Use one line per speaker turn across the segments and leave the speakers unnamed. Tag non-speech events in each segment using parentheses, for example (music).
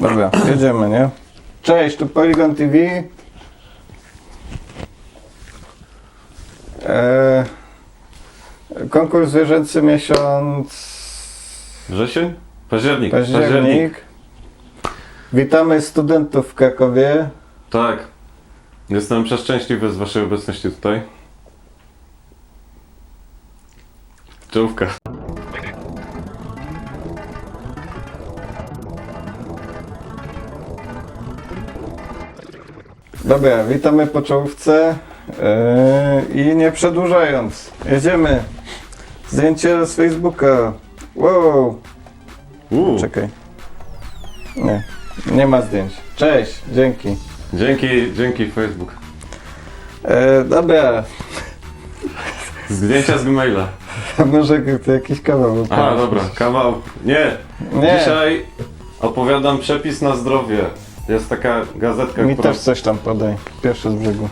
Dobra, jedziemy, nie? Cześć, tu Polygon TV. Eee, konkurs zwierzęcy miesiąc
Wrzesień? Październik.
październik. Witamy studentów w Krakowie.
Tak. Jestem przeszczęśliwy z waszej obecności tutaj. Czołówka.
Dobra, witamy po czołówce. Eee, I nie przedłużając, jedziemy. Zdjęcie z Facebooka. Wow,
Uuu,
czekaj. Nie, nie ma zdjęć. Cześć, dzięki.
dzięki, dzięki Facebook.
Eee, dobra,
Zdjęcia z Gmaila.
a (laughs) może to jakiś kawał.
Aha, dobra, kawał. Nie,
Nie,
dzisiaj opowiadam przepis na zdrowie. Jest taka gazetka,
mi
która...
też coś tam podaj. Pierwszy z brzegu.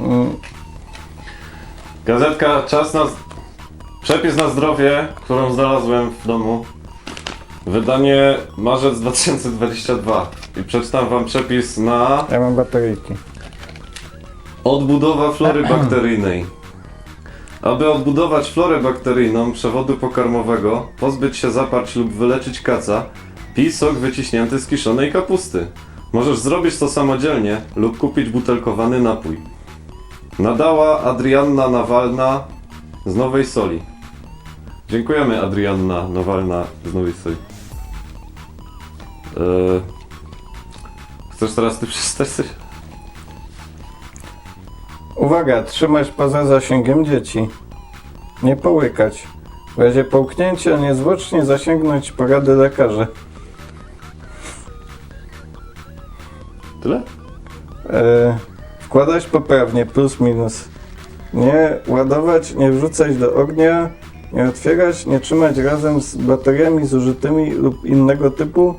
Mm,
Gazetka Czas na... Przepis na zdrowie, którą znalazłem w domu. Wydanie marzec 2022. I przeczytam wam przepis na...
ja mam bateryjki.
Odbudowa flory bakteryjnej. Aby odbudować florę bakteryjną przewodu pokarmowego, pozbyć się zaparć lub wyleczyć kaca, pij sok wyciśnięty z kiszonej kapusty. Możesz zrobić to samodzielnie lub kupić butelkowany napój. Nadała Adrianna Nawalna z Nowej Soli. Dziękujemy Adrianna Nawalna z Nowej Soli. Eee, chcesz teraz ty (laughs) przeczytać coś?
Uwaga, trzymać poza zasięgiem dzieci. Nie połykać. W razie połknięcia niezwłocznie zasięgnąć porady lekarza.
Tyle?
E, wkładać poprawnie, plus minus. Nie ładować, nie wrzucać do ognia, nie otwierać, nie trzymać razem z bateriami zużytymi lub innego typu,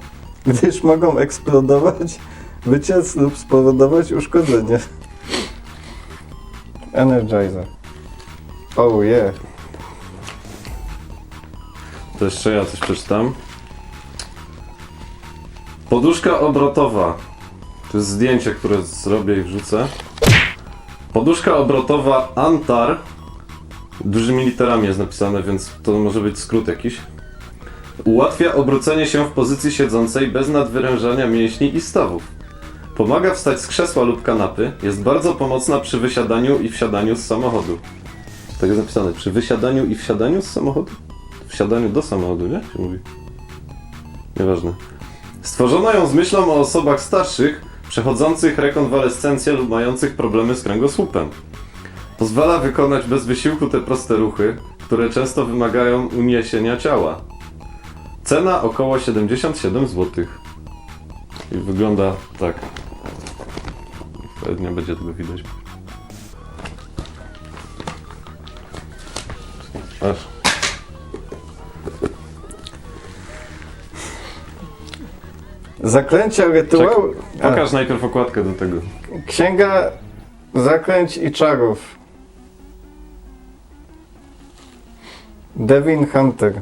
gdyż mogą eksplodować, wyciec lub spowodować uszkodzenie. Energizer. Oh yeah.
To jeszcze ja coś przeczytam. Poduszka obrotowa. To jest zdjęcie, które zrobię i wrzucę. Poduszka obrotowa Antar. Dużymi literami jest napisane, więc to może być skrót jakiś. Ułatwia obrócenie się w pozycji siedzącej bez nadwyrężania mięśni i stawów. Pomaga wstać z krzesła lub kanapy. Jest bardzo pomocna przy wysiadaniu i wsiadaniu z samochodu. Tak jest napisane. Przy wysiadaniu i wsiadaniu z samochodu? Wsiadaniu do samochodu, nie? Się mówi. Nieważne. Stworzono ją z myślą o osobach starszych, przechodzących rekonwalescencję lub mających problemy z kręgosłupem. Pozwala wykonać bez wysiłku te proste ruchy, które często wymagają uniesienia ciała. Cena około 77 zł. I wygląda tak. Pewnie będzie tego widać. Aż.
Zaklęcia rytuału. A,
Pokaż najpierw okładkę do tego.
Księga zaklęć i czarów. Devin Hunter.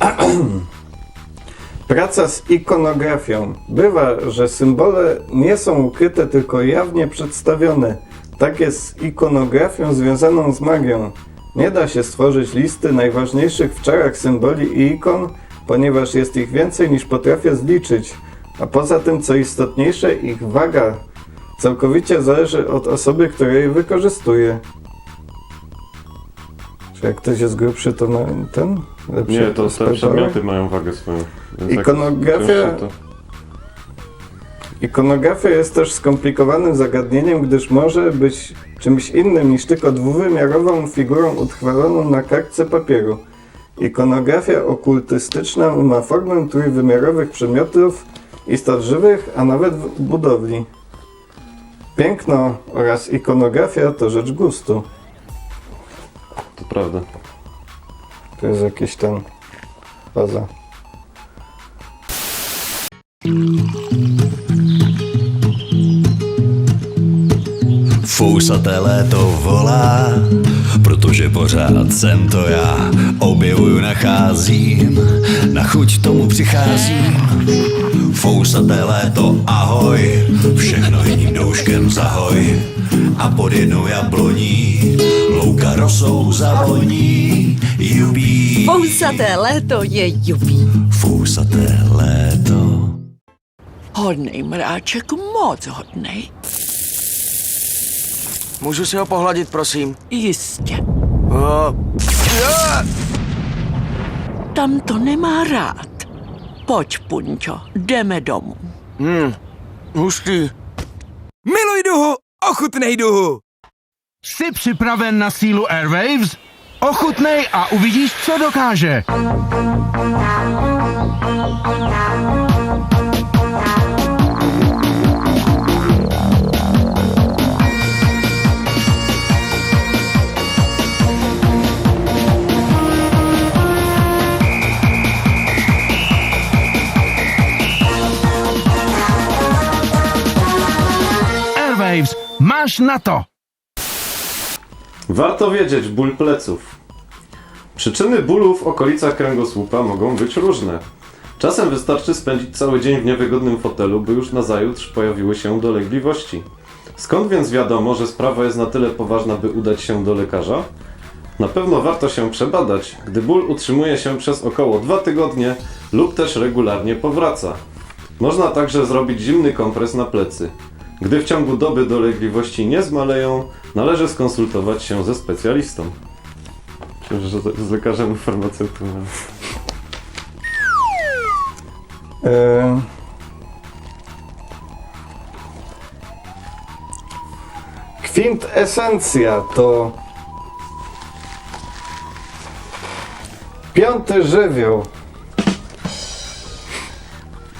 (clears throat) Praca z ikonografią. Bywa, że symbole nie są ukryte, tylko jawnie przedstawione. Tak jest z ikonografią związaną z magią. Nie da się stworzyć listy najważniejszych w czarach symboli i ikon, ponieważ jest ich więcej niż potrafię zliczyć. A poza tym, co istotniejsze, ich waga całkowicie zależy od osoby, która je wykorzystuje. Czy jak ktoś jest grubszy, to ma ten? Lepszy
Nie, to te przedmioty mają wagę swoją.
Ikonografia-
to-
Ikonografia jest też skomplikowanym zagadnieniem, gdyż może być czymś innym niż tylko dwuwymiarową figurą utrwaloną na kartce papieru. Ikonografia okultystyczna ma formę trójwymiarowych przedmiotów, istot żywych, a nawet budowli. Piękno oraz ikonografia to rzecz gustu.
To prawda.
To jest jakiś ten poza.
Fousaté léto volá, protože pořád jsem to já. Objevuju, nacházím, na chuť tomu přicházím. Fousaté léto, ahoj, všechno jedním douškem zahoj. A pod jednou jabloní, louka rosou zavoní. Jubí,
Pousaté léto je jubí.
fousaté léto.
Hodnej mráček, moc hodnej.
Můžu si ho pohladit, prosím?
Jistě.
O,
Tam to nemá rád. Pojď, Punťo, jdeme domů.
hustý.
Miluj duhu, ochutnej duhu! Jsi připraven na sílu Airwaves? Ochutnej a uvidíš, co dokáže. Máš na to!
Warto wiedzieć ból pleców. Przyczyny bólu w okolicach kręgosłupa mogą być różne. Czasem wystarczy spędzić cały dzień w niewygodnym fotelu, by już nazajutrz pojawiły się dolegliwości. Skąd więc wiadomo, że sprawa jest na tyle poważna, by udać się do lekarza? Na pewno warto się przebadać, gdy ból utrzymuje się przez około 2 tygodnie lub też regularnie powraca. Można także zrobić zimny kompres na plecy. Gdy w ciągu doby dolegliwości nie zmaleją, należy skonsultować się ze specjalistą. Myślę, że z lekarzem farmaceutą.
E... To piąty żywioł.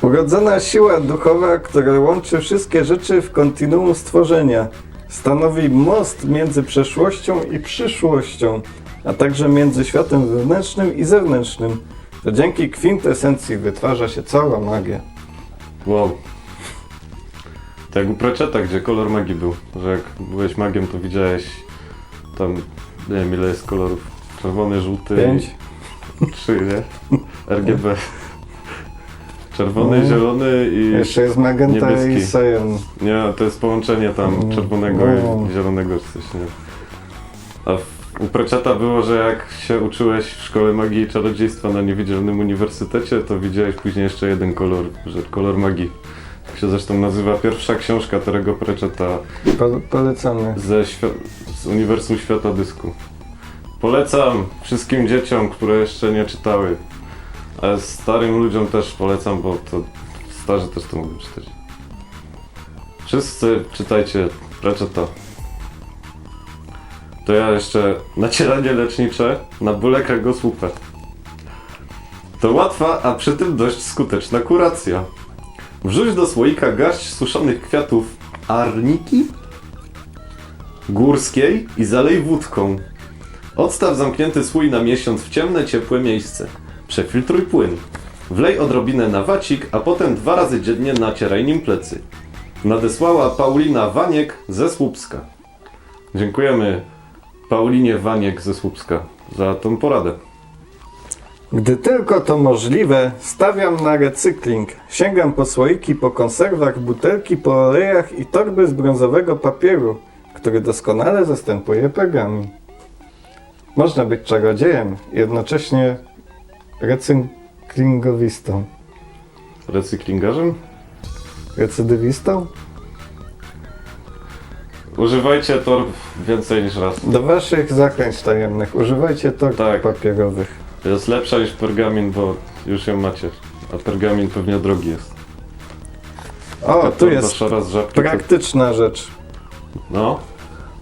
Urodzona siła duchowa, która łączy wszystkie rzeczy w kontinuum stworzenia. Stanowi most między przeszłością i przyszłością, a także między światem wewnętrznym i zewnętrznym. To dzięki kwintesencji wytwarza się cała magia.
Wow. Tak jak u Pratchetta, gdzie kolor magii był. Że jak byłeś magiem, to widziałeś tam, nie wiem ile jest kolorów. Czerwony, żółty
Pięć.
trzy, nie? RGB. (laughs) Czerwony,
No.
zielony i...
Jeszcze jest magenta i
Niebieski.
cyan.
Nie, to jest połączenie tam
Mm.
czerwonego
O.
i zielonego czy coś, nie? A w- u Pratchetta było, że jak się uczyłeś w szkole magii i czarodziejstwa na niewidzialnym uniwersytecie, to widziałeś później jeszcze jeden kolor, że kolor magii. Tak się zresztą nazywa pierwsza książka Terego Pratchetta
Po, polecamy.
ze świ- z Uniwersum Świata Dysku. Polecam wszystkim dzieciom, które jeszcze nie czytały. Ale starym ludziom też polecam, bo to starzy też to mogą czytać. Wszyscy czytajcie Pratchetta. To ja jeszcze nacieranie lecznicze na bóle kręgosłupa. To łatwa, a przy tym dość skuteczna kuracja. Wrzuć do słoika garść suszonych kwiatów arniki górskiej i zalej wódką. Odstaw zamknięty słój na miesiąc w ciemne, ciepłe miejsce. Przefiltruj płyn. Wlej odrobinę na wacik, a potem dwa razy dziennie nacieraj nim plecy. Nadesłała Paulina Waniek ze Słupska. Dziękujemy Paulinie Waniek ze Słupska za tą poradę.
Gdy tylko to możliwe, stawiam na recykling. Sięgam po słoiki, po konserwach, butelki, po olejach i torby z brązowego papieru, który doskonale zastępuje pergamin. Można być czarodziejem jednocześnie recyklingowistą.
Recyklingarzem?
Recydywistą?
Używajcie torb więcej niż raz.
Do waszych zachęć tajemnych używajcie torb
Tak.
papierowych.
Jest lepsza niż pergamin, bo już ją macie. A pergamin pewnie drogi jest.
O, tu jest
szara z żabki, to-
praktyczna rzecz.
No,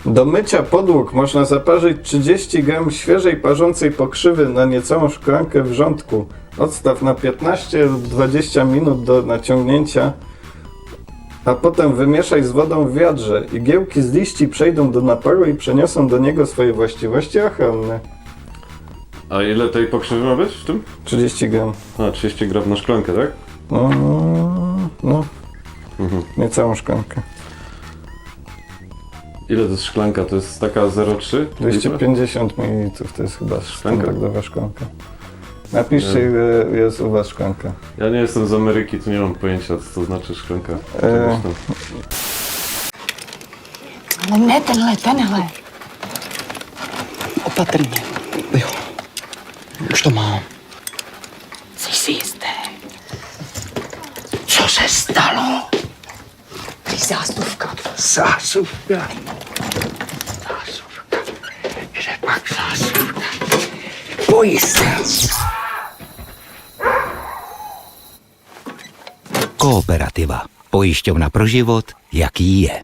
Do mycia podłóg można zaparzyć 30 gram świeżej parzącej pokrzywy na niecałą szklankę wrzątku. Odstaw na 15 lub 20 minut do naciągnięcia, a potem wymieszaj z wodą w wiadrze. Igiełki z liści przejdą do naparu i przeniosą do niego swoje właściwości ochronne.
a ile tej pokrzywy ma być w tym?
30 gram.
A, 30 gram na szklankę, tak?
No, no
Mhm.
niecałą szklankę.
Ile to jest szklanka? To jest taka 0,3?
250 ml to jest chyba
Szklanka?
standardowa szklanka. Napiszcie ile jest u was szklanka.
Ja nie jestem z Ameryki, to nie mam pojęcia, co to znaczy szklanka.
E.
Ale ne tenhle, tenhle.
Opatrně. Jo. Už to mám.
Jsi si jistý.
Co se stalo?
Prý zástupka.
Zásuvka. Zásuvka. Se. Kooperativa. Pojišťovna pro život, jaký je.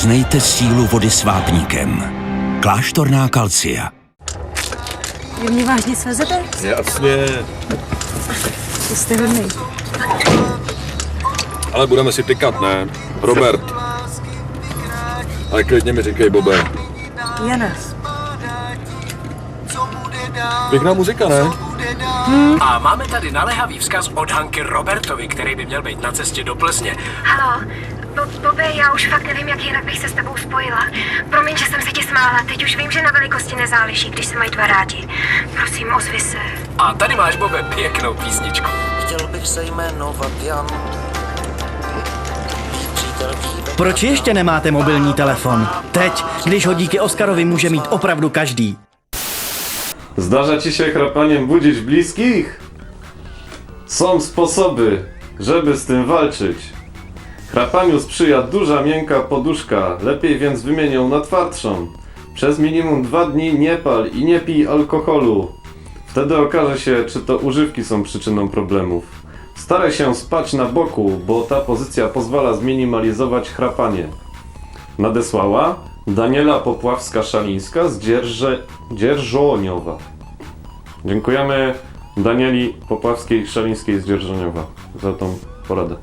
Poznejte sílu vody s vápníkem. Kláštorná kalcia.
Vy mě vážně svezete?
Jasně,
Jste hodný.
ale budeme si tykat, ne? Robert. Ale klidně mi říkej, Bobe.
Jana.
Pěkná muzika, ne?
A máme tady naléhavý vzkaz od Hanky Robertovi, který by měl být na cestě do Plzně.
Halo, Bobe, já už fakt nevím, jak jinak bych se s tebou spojila. Promiň, že jsem se ti smála, teď už vím, že na velikosti nezáleží, když se mají dva rádi. Prosím, ozvi se.
A tady máš, Bobe, pěknou písničku.
Chtěl bych se jmenovat Jan.
Proč ještě nemáte mobilní telefon? Teď, když ho díky Oskarovi může mít opravdu každý.
Zdarza ci się chrapaniem budzić bliskich? Są sposoby, żeby z tym walczyć. Chrapaniu sprzyja duża, miękka poduszka, lepiej więc wymień ją na twardszą. Przez minimum dwa dni nie pal i nie pij alkoholu. Wtedy okaże się, czy to używki są przyczyną problemów. Staraj się spać na boku, bo ta pozycja pozwala zminimalizować chrapanie. Nadesłała Daniela Popławska-Szalińska z Dzierże... Dzierżoniowa. Dziękujemy Danieli Popławskiej-Szalińskiej z Dzierżoniowa za tą poradę.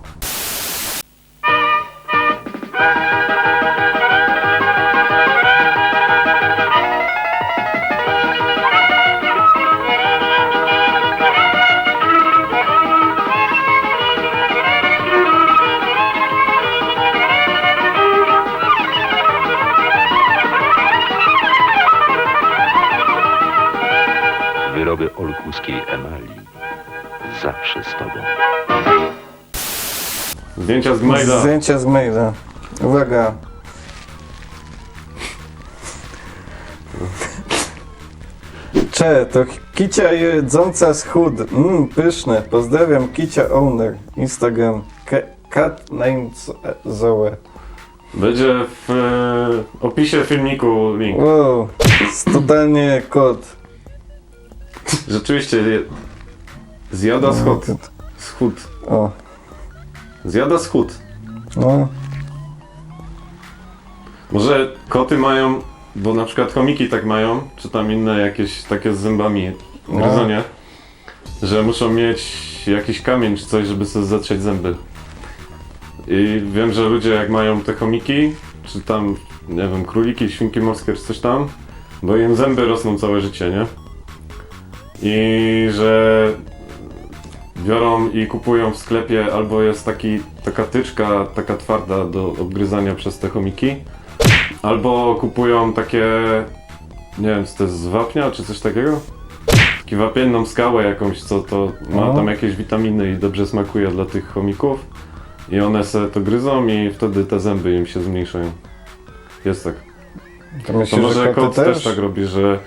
Emali. Zawsze z tobą.
Zdjęcia z maila.
Zdjęcia z maila. Uwaga. Cze, to kicia jedząca z chód. Mmm, pyszne. Pozdrawiam, kicia owner. Instagram. Ke- Cat name Zoe.
Będzie w e, opisie filmiku link.
Wow, totalnie kot. (laughs)
Rzeczywiście zjada schód. Schód.
O,
Zjada schód.
no.
Może koty mają, bo na przykład chomiki tak mają, czy tam inne jakieś takie z zębami gryzonie, że muszą mieć jakiś kamień czy coś, żeby sobie zatrzeć zęby. I wiem, że ludzie jak mają te chomiki, czy tam, nie wiem, króliki, świnki morskie czy coś tam, bo im zęby rosną całe życie, nie? I że biorą i kupują w sklepie albo jest taki, taka tyczka, taka twarda do obgryzania przez te chomiki, Albo kupują takie, nie wiem, czy to jest z wapnia, czy coś takiego? Taki wapienną skałę jakąś, co to ma
No.
tam jakieś witaminy i dobrze smakuje dla tych chomików. I one se to gryzą i wtedy te zęby im się zmniejszają. Jest tak.
To
To
myślisz,
może
że
kot
koty
też?
też?
tak robi, że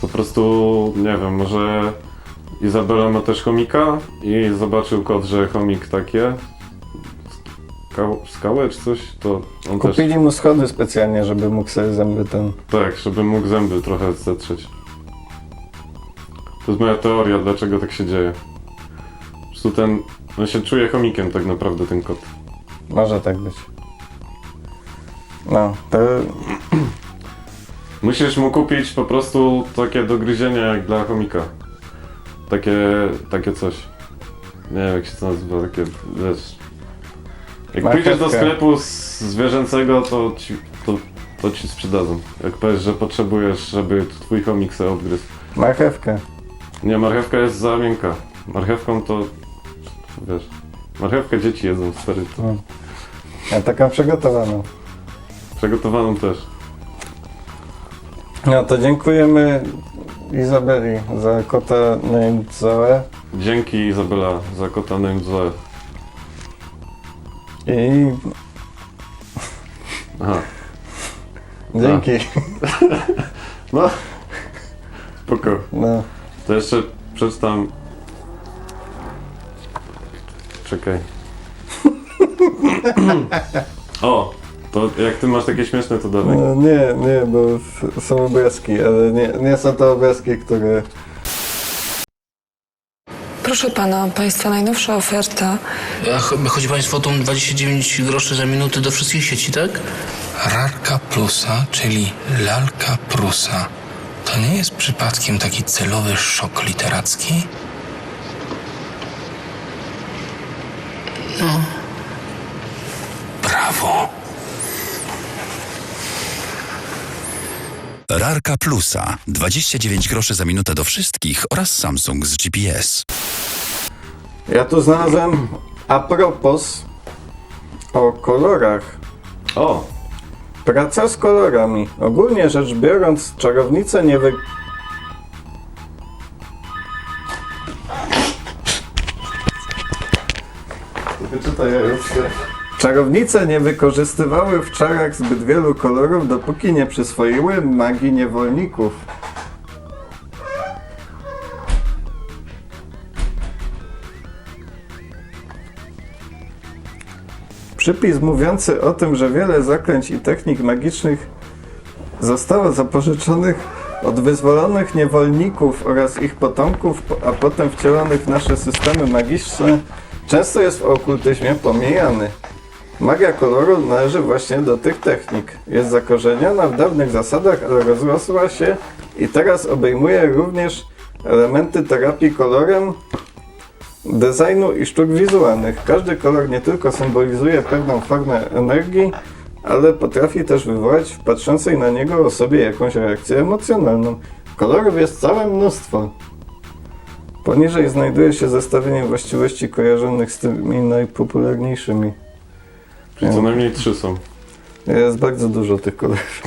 po prostu, nie wiem, może Izabela ma też chomika i zobaczył kot, że chomik takie skał, skałę czy coś, to on też
Kupili mu schody specjalnie, żeby mógł sobie zęby ten...
Tak, żeby mógł zęby trochę zetrzeć. To jest moja teoria, dlaczego tak się dzieje. Po prostu ten, on się czuje chomikiem tak naprawdę, ten kot.
Może tak być. No, to
Musisz mu kupić po prostu takie do gryzienia jak dla chomika. Takie, takie coś. Nie wiem jak się to nazywa, takie, wiesz... Jak
Marchewkę.
pójdziesz do sklepu z zwierzęcego, to ci, to, to ci sprzedadzą. Jak powiesz, że potrzebujesz, żeby twój chomik sobie odgryzł.
Marchewkę.
Nie, marchewka jest za miękka. Marchewką to, wiesz... Marchewkę dzieci jedzą, stary. To
Ja taką przygotowaną.
przygotowaną też.
No to dziękujemy Izabeli za kota Zoe
Dzięki Izabela za kota Zoe.
i
Aha. (laughs)
dzięki. (laughs)
No. Spoko.
No.
To jeszcze przeczytam. Czekaj. (laughs) o! To jak ty masz takie śmieszne, to dawaj.
no nie, nie, bo są obrazki, ale nie, nie są to obrazki, które
Proszę pana, państwa najnowsza oferta.
A ch- chodzi państwo o tą 29 groszy za minutę do wszystkich sieci, tak? Rarka Plusa, czyli lalka Prusa. To nie jest przypadkiem taki celowy szok literacki? No. Brawo.
Rarka Plusa 29 groszy za minutę do wszystkich oraz Samsung z GPS.
Ja tu znalazłem a propos o kolorach.
O!
Praca z kolorami. Ogólnie rzecz biorąc, czarownice nie wy...
Wyczytaj jeszcze.
Czarownice nie wykorzystywały w czarach zbyt wielu kolorów, dopóki nie przyswoiły magii niewolników. Przypis mówiący o tym, że wiele zaklęć i technik magicznych zostało zapożyczonych od wyzwolonych niewolników oraz ich potomków, a potem wcielonych w nasze systemy magiczne, często jest w okultyzmie pomijany. Magia koloru należy właśnie do tych technik. Jest zakorzeniona w dawnych zasadach, ale rozrosła się i teraz obejmuje również elementy terapii kolorem, designu i sztuk wizualnych. Każdy kolor nie tylko symbolizuje pewną formę energii, ale potrafi też wywołać w patrzącej na niego osobie jakąś reakcję emocjonalną. Kolorów jest całe mnóstwo. Poniżej znajduje się zestawienie właściwości kojarzonych z tymi najpopularniejszymi.
Czyli co najmniej trzy są.
Jest bardzo dużo tych kolorów.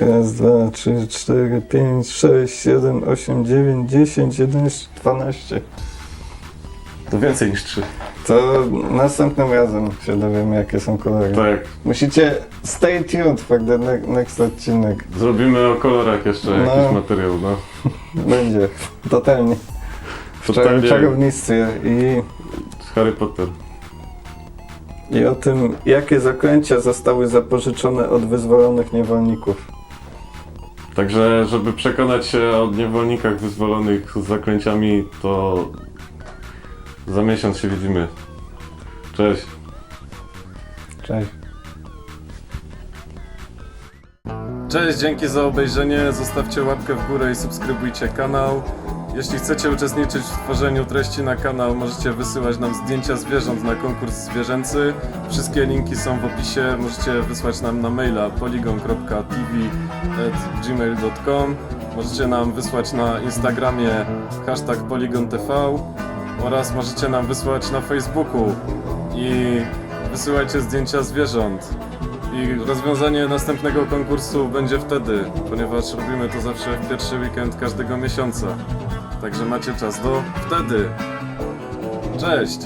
Raz, dwa, trzy, cztery, pięć, sześć, siedem, osiem, dziewięć, dziesięć, jedenaście, dwanaście.
To więcej niż trzy.
To następnym razem się dowiemy, jakie są kolory.
Tak.
Musicie stay tuned for the ne- next odcinek.
Zrobimy o kolorach jeszcze
No.
jakiś materiał, no. (laughs)
Będzie. Totalnie. W
Totalnie.
czarownictwie i,
Harry Potter.
I o tym, jakie zaklęcia zostały zapożyczone od wyzwolonych niewolników.
Także, żeby przekonać się o niewolnikach wyzwolonych z zaklęciami, to za miesiąc się widzimy. Cześć.
Cześć.
Cześć, dzięki za obejrzenie. Zostawcie łapkę w górę i subskrybujcie kanał. Jeśli chcecie uczestniczyć w tworzeniu treści na kanał, możecie wysyłać nam zdjęcia zwierząt na konkurs zwierzęcy. Wszystkie linki są w opisie. Możecie wysłać nam na maila polygon.tv.gmail.com Możecie nam wysłać na Instagramie hashtag polygontv oraz możecie nam wysłać na Facebooku i wysyłajcie zdjęcia zwierząt. I rozwiązanie następnego konkursu będzie wtedy, ponieważ robimy to zawsze w pierwszy weekend każdego miesiąca. Także macie czas do wtedy. Cześć!